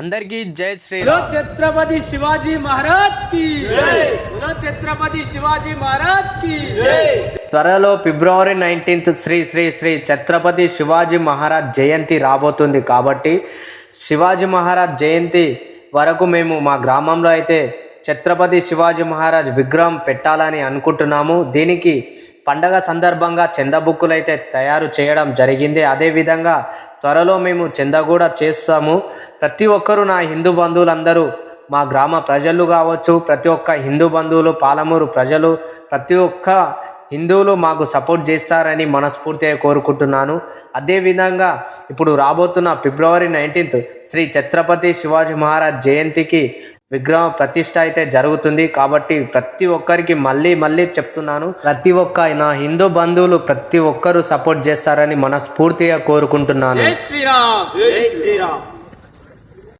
అందరికీ జై శ్రీరామ్. ఛత్రపతి శివాజీ మహారాజ్కి. ఛత్రపతి శివాజీ మహారాజ్కి. త్వరలో ఫిబ్రవరి నైన్టీన్త్ శ్రీ శ్రీ శ్రీ ఛత్రపతి శివాజీ మహారాజ్ జయంతి రాబోతుంది కాబట్టి శివాజీ మహారాజ్ జయంతి వరకు మేము మా గ్రామంలో అయితే ఛత్రపతి శివాజీ మహారాజ్ విగ్రహం పెట్టాలని అనుకుంటున్నాము. దీనికి పండగ సందర్భంగా చందబుక్కులు అయితే తయారు చేయడం జరిగింది. అదేవిధంగా త్వరలో మేము చంద కూడా చేస్తాము. ప్రతి ఒక్కరూ నా హిందూ బంధువులందరూ మా గ్రామ ప్రజలు కావచ్చు ప్రతి ఒక్క హిందూ బంధువులు పాలమూరు ప్రజలు ప్రతి ఒక్క హిందువులు మాకు సపోర్ట్ చేస్తారని మనస్ఫూర్తిగా కోరుకుంటున్నాను. అదేవిధంగా ఇప్పుడు రాబోతున్న ఫిబ్రవరి నైన్టీన్త్ శ్రీ ఛత్రపతి శివాజీ మహారాజ్ జయంతికి విగ్రహం ప్రతిష్ట అయితే జరుగుతుంది. కాబట్టి ప్రతి ఒక్కరికి మళ్ళీ మళ్ళీ చెప్తున్నాను. ప్రతి ఒక్క నా హిందూ బంధువులు ప్రతి ఒక్కరూ సపోర్ట్ చేస్తారని మనస్ఫూర్తిగా కోరుకుంటున్నాను. जय